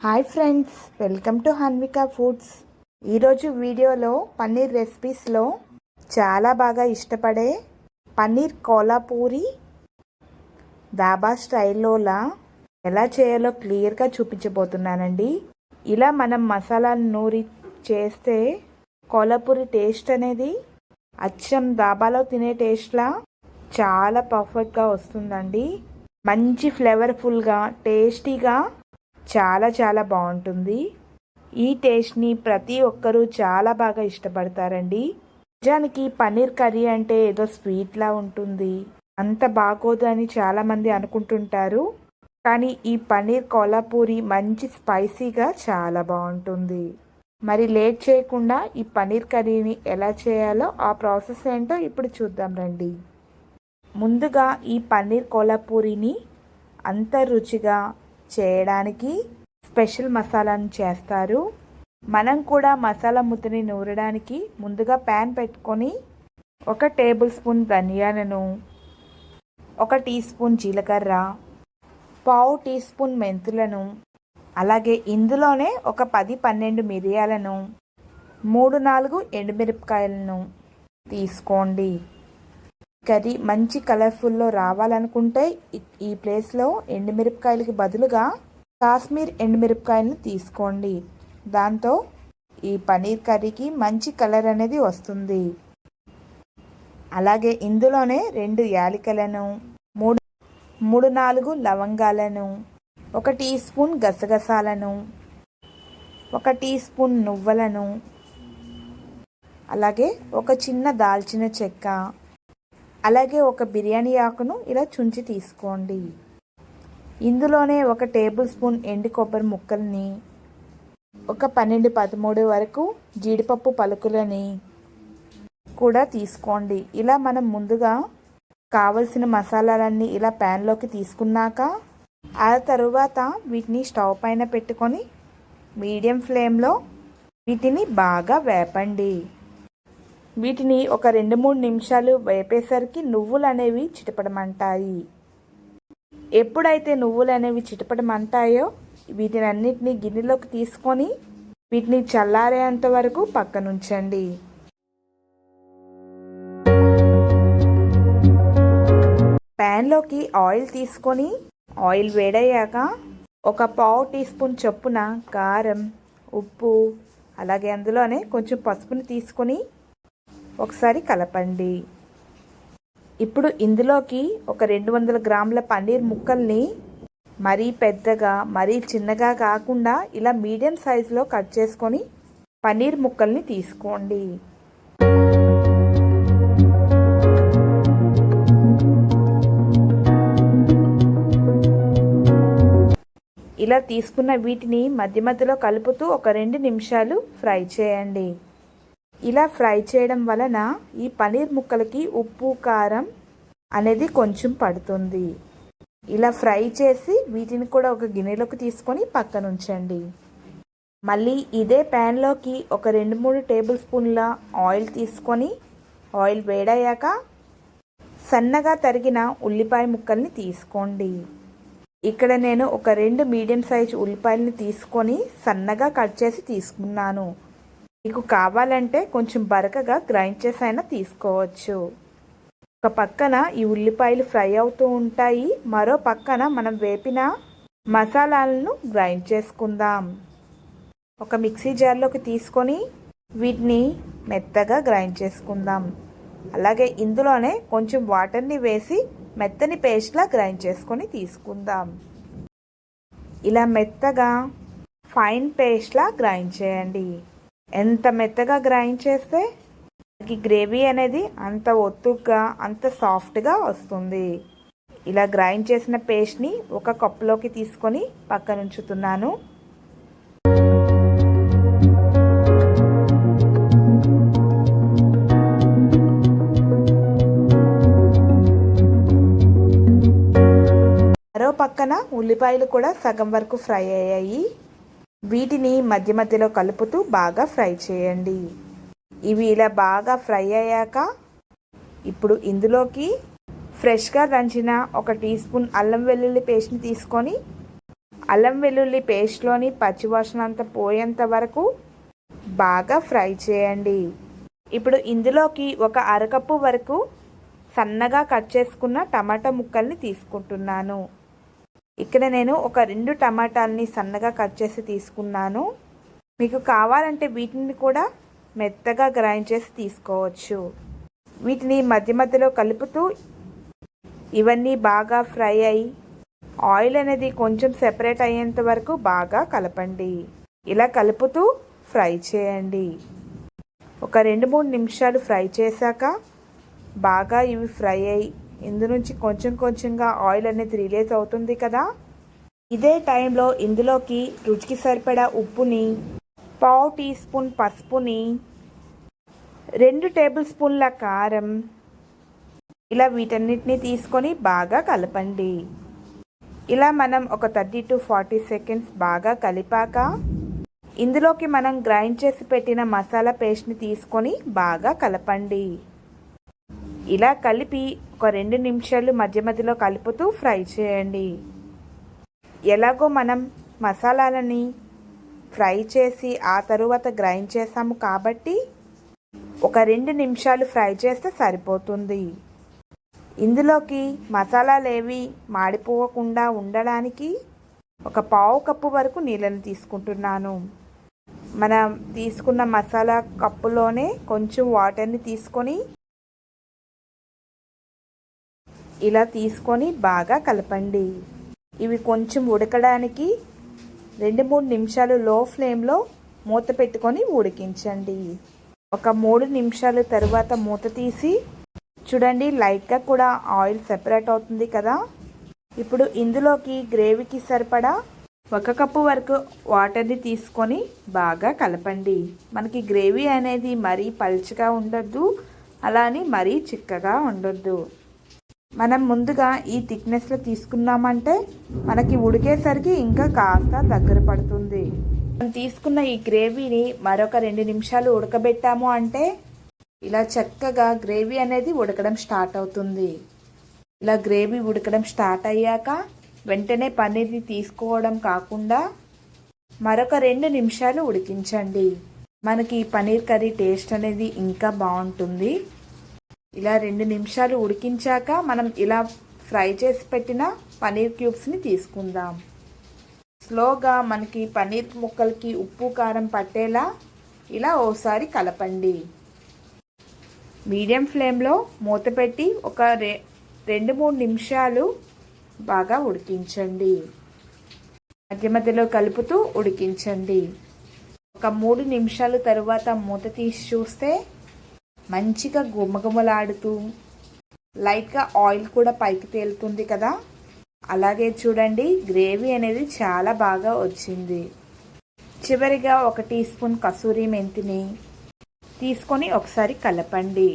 Hi friends welcome to Hanvika foods. ఈరోజు వీడియోలో పన్నీర్ రెసిపీస్లో చాలా బాగా ఇష్టపడే పన్నీర్ కోలాపూరి దాబా స్టైల్లోలా ఎలా చేయాలో క్లియర్గా చూపించబోతున్నానండి. ఇలా మనం మసాలాను నూరి చేస్తే కోలాపూరి టేస్ట్ అనేది అచ్చం దాబాలో తినే టేస్ట్లా చాలా పర్ఫెక్ట్గా వస్తుందండి. మంచి ఫ్లేవర్ఫుల్గా టేస్టీగా చాలా చాలా బాగుంటుంది. ఈ టేస్ట్ని ప్రతి ఒక్కరూ చాలా బాగా ఇష్టపడతారండి. నిజానికి పన్నీర్ కర్రీ అంటే ఏదో స్వీట్లా ఉంటుంది. అంత బాగోదు అని చాలామంది అనుకుంటుంటారు. కానీ ఈ పన్నీర్ కోలాపూరి మంచి స్పైసీగా చాలా బాగుంటుంది. మరి లేట్ చేయకుండా ఈ పన్నీర్ కర్రీని ఎలా చేయాలో ఆ ప్రాసెస్ ఏంటో ఇప్పుడు చూద్దాం రండి. ముందుగా ఈ పన్నీర్ కోలాపూరిని అంత రుచిగా చేయడానికి స్పెషల్ మసాలాను చేస్తారు. మనం కూడా మసాలా ముద్దని నూరడానికి ముందుగా ప్యాన్ పెట్టుకొని ఒక టేబుల్ స్పూన్ ధనియాలను ఒక టీ స్పూన్ జీలకర్ర పావు టీ స్పూన్ మెంతులను అలాగే ఇందులోనే ఒక పది పన్నెండు మిరియాలను మూడు నాలుగు ఎండుమిరపకాయలను తీసుకోండి. కర్రీ మంచి కలర్ఫుల్లో రావాలనుకుంటే ఈ ప్లేస్లో ఎండుమిరపకాయలకి బదులుగా కాశ్మీర్ ఎండుమిరపకాయలను తీసుకోండి. దాంతో ఈ పనీర్ కర్రీకి మంచి కలర్ అనేది వస్తుంది. అలాగే ఇందులోనే రెండు యాలికలను మూడు మూడు నాలుగు లవంగాలను ఒక టీ స్పూన్ గసగసాలను ఒక టీ స్పూన్ నువ్వులను అలాగే ఒక చిన్న దాల్చిన చెక్క అలాగే ఒక బిర్యానీ ఆకును ఇలా చుంచి తీసుకోండి. ఇందులోనే ఒక టేబుల్ స్పూన్ ఎండు కొబ్బరి ముక్కల్ని ఒక పన్నెండు పదమూడు వరకు జీడిపప్పు పలుకులని కూడా తీసుకోండి. ఇలా మనం ముందుగా కావలసిన మసాలాలన్నీ ఇలా ప్యాన్లోకి తీసుకున్నాక ఆ తరువాత వీటిని స్టవ్ పైన పెట్టుకొని మీడియం ఫ్లేమ్లో వీటిని బాగా వేపండి. వీటిని ఒక రెండు మూడు నిమిషాలు వేపేసరికి నువ్వులు అనేవి చిటపడమంటాయి. ఎప్పుడైతే నువ్వులు అనేవి చిటపడమంటాయో వీటిని అన్నిటిని గిన్నెలోకి తీసుకొని వీటిని చల్లారేంత వరకు పక్కనుంచండి. ప్యాన్లోకి ఆయిల్ తీసుకొని ఆయిల్ వేడయ్యాక ఒక పావు టీ స్పూన్ చొప్పున కారం ఉప్పు అలాగే అందులోనే కొంచెం పసుపుని తీసుకొని ఒకసారి కలపండి. ఇప్పుడు ఇందులోకి ఒక రెండు వందల గ్రాముల పన్నీర్ ముక్కల్ని మరీ పెద్దగా మరీ చిన్నగా కాకుండా ఇలా మీడియం సైజులో కట్ చేసుకొని పన్నీర్ ముక్కల్ని తీసుకోండి. ఇలా తీసుకున్న వీటిని మధ్య మధ్యలో కలుపుతూ ఒక రెండు నిమిషాలు ఫ్రై చేయండి. ఇలా ఫ్రై చేయడం వలన ఈ పనీర్ ముక్కలకి ఉప్పు కారం అనేది కొంచెం పడుతుంది. ఇలా ఫ్రై చేసి వీటిని కూడా ఒక గిన్నెలోకి తీసుకొని పక్కన ఉంచండి. మళ్ళీ ఇదే ప్యాన్లోకి ఒక రెండు మూడు టేబుల్ స్పూన్ల ఆయిల్ తీసుకొని ఆయిల్ వేడయ్యాక సన్నగా తరిగిన ఉల్లిపాయ ముక్కల్ని తీసుకోండి. ఇక్కడ నేను ఒక రెండు మీడియం సైజ్ ఉల్లిపాయలని తీసుకొని సన్నగా కట్ చేసి తీసుకున్నాను. మీకు కావాలంటే కొంచెం బరకగా గ్రైండ్ చేసి అయినా తీసుకోవచ్చు. ఒక పక్కన ఈ ఉల్లిపాయలు ఫ్రై అవుతూ ఉంటాయి. మరో పక్కన మనం వేపిన మసాలాలను గ్రైండ్ చేసుకుందాం. ఒక మిక్సీ జార్లోకి తీసుకొని వీటిని మెత్తగా గ్రైండ్ చేసుకుందాం. అలాగే ఇందులోనే కొంచెం వాటర్ని వేసి మెత్తని పేస్ట్లా గ్రైండ్ చేసుకొని తీసుకుందాం. ఇలా మెత్తగా ఫైన్ పేస్ట్లా గ్రైండ్ చేయండి. ఎంత మెత్తగా గ్రైండ్ చేస్తే మనకి గ్రేవీ అనేది అంత ఒత్తుగా అంత సాఫ్ట్గా వస్తుంది. ఇలా గ్రైండ్ చేసిన పేస్ట్ని ఒక కప్పులోకి తీసుకొని పక్కనుంచుతున్నాను. మరో పక్కన ఉల్లిపాయలు కూడా సగం వరకు ఫ్రై అయ్యాయి. వీటిని మధ్య మధ్యలో కలుపుతూ బాగా ఫ్రై చేయండి. ఇవి ఇలా బాగా ఫ్రై అయ్యాక ఇప్పుడు ఇందులోకి ఫ్రెష్గా దంచిన ఒక టీ స్పూన్ అల్లం వెల్లుల్లి పేస్ట్ని తీసుకొని అల్లం వెల్లుల్లి పేస్ట్లోని పచ్చివాసన అంతా పోయేంత వరకు బాగా ఫ్రై చేయండి. ఇప్పుడు ఇందులోకి ఒక అరకప్పు వరకు సన్నగా కట్ చేసుకున్న టమాటా ముక్కల్ని తీసుకుంటున్నాను. ఇక్కడ నేను ఒక రెండు టమాటాలని సన్నగా కట్ చేసి తీసుకున్నాను. మీకు కావాలంటే వీటిని కూడా మెత్తగా గ్రైండ్ చేసి తీసుకోవచ్చు. వీటిని మధ్య మధ్యలో కలుపుతూ ఇవన్నీ బాగా ఫ్రై అయి ఆయిల్ అనేది కొంచెం సెపరేట్ అయ్యేంత వరకు బాగా కలపండి. ఇలా కలుపుతూ ఫ్రై చేయండి. ఒక రెండు మూడు నిమిషాలు ఫ్రై చేశాక బాగా ఇవి ఫ్రై అయ్యి ఇందు నుంచి కొంచెం కొంచెంగా ఆయిల్ అనేది రిలీజ్ అవుతుంది కదా? ఇదే టైంలో ఇందులోకి రుచికి సరిపడా ఉప్పుని పావు టీ స్పూన్ పసుపుని రెండు టేబుల్ స్పూన్ల కారం ఇలా వీటన్నిటిని తీసుకొని బాగా కలపండి. ఇలా మనం ఒక థర్టీ టు ఫార్టీ సెకండ్స్ బాగా కలిపాక ఇందులోకి మనం గ్రైండ్ చేసి పెట్టిన మసాలా పేస్ట్ని తీసుకొని బాగా కలపండి. ఇలా కలిపి ఒక రెండు నిమిషాలు మధ్య మధ్యలో కలుపుతూ ఫ్రై చేయండి. ఎలాగో మనం మసాలాలని ఫ్రై చేసి ఆ తరువాత గ్రైండ్ చేసాము కాబట్టి ఒక రెండు నిమిషాలు ఫ్రై చేస్తే సరిపోతుంది. ఇందులోకి మసాలాలు ఏవి మాడిపోకుండా ఉండడానికి ఒక పావు కప్పు వరకు నీళ్ళని తీసుకుంటున్నాను. మనం తీసుకున్న మసాలా కప్పులోనే కొంచెం వాటర్ని తీసుకొని ఇలా తీసుకొని బాగా కలపండి. ఇవి కొంచెం ఉడకడానికి రెండు మూడు నిమిషాలు లో ఫ్లేమ్లో మూత పెట్టుకొని ఉడికించండి. ఒక మూడు నిమిషాలు తరువాత మూత తీసి చూడండి లైట్గా కూడా ఆయిల్ సెపరేట్ అవుతుంది కదా. ఇప్పుడు ఇందులోకి గ్రేవీకి సరిపడా ఒక కప్పు వరకు వాటర్ని తీసుకొని బాగా కలపండి. మనకి గ్రేవీ అనేది మరీ పలుచగా ఉండొద్దు అలానే మరీ చిక్కగా ఉండొద్దు. మనం ముందుగా ఈ థిక్నెస్లో తీసుకున్నామంటే మనకి ఉడికేసరికి ఇంకా కాస్త దగ్గర పడుతుంది. మనం తీసుకున్న ఈ గ్రేవీని మరొక రెండు నిమిషాలు ఉడకబెట్టాము అంటే ఇలా చక్కగా గ్రేవీ అనేది ఉడకడం స్టార్ట్ అవుతుంది. ఇలా గ్రేవీ ఉడకడం స్టార్ట్ అయ్యాక వెంటనే పన్నీర్ని తీసుకోవడం కాకుండా మరొక రెండు నిమిషాలు ఉడికించండి. మనకి ఈ పన్నీర్ కర్రీ టేస్ట్ అనేది ఇంకా బాగుంటుంది. ఇలా రెండు నిమిషాలు ఉడికించాక మనం ఇలా ఫ్రై చేసి పెట్టిన పన్నీర్ క్యూబ్స్ని తీసుకుందాం. స్లోగా మనకి పన్నీర్ ముక్కలకి ఉప్పు కారం పట్టేలా ఇలా ఓసారి కలపండి. మీడియం ఫ్లేమ్లో మూత పెట్టి ఒక రె రెండు మూడు నిమిషాలు బాగా ఉడికించండి. మధ్య మధ్యలో కలుపుతూ ఉడికించండి. ఒక మూడు నిమిషాల తరువాత మూత తీసి చూస్తే మంచిగా గుమగుమలాడుతూ లైట్గా ఆయిల్ కూడా పైకి తేలుతుంది కదా. అలాగే చూడండి గ్రేవీ అనేది చాలా బాగా వచ్చింది. చివరిగా ఒక టీ స్పూన్ కసూరి మెంతిని తీసుకొని ఒకసారి కలపండి.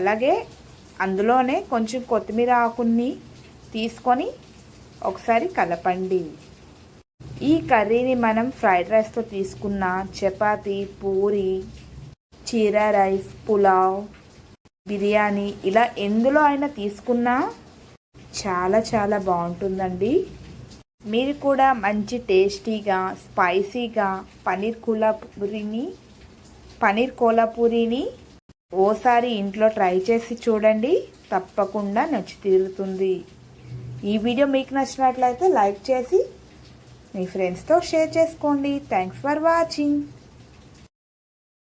అలాగే అందులోనే కొంచెం కొత్తిమీర ఆకుని తీసుకొని ఒకసారి కలపండి. ఈ కర్రీని మనం ఫ్రైడ్ రైస్తో తీసుకున్న చపాతి పూరి చీరా రైస్ పులావ్ బిర్యానీ ఇలా ఎందులో అయినా తీసుకున్నా చాలా చాలా బాగుంటుందండి. మీరు కూడా మంచి టేస్టీగా స్పైసీగా పనీర్ కోలాపూరిని పనీర్ కోలాపూరిని ఓసారి ఇంట్లో ట్రై చేసి చూడండి. తప్పకుండా నచ్చి తీరుతుంది. ఈ వీడియో మీకు నచ్చినట్లయితే లైక్ చేసి మీ ఫ్రెండ్స్తో షేర్ చేసుకోండి. Thanks for watching.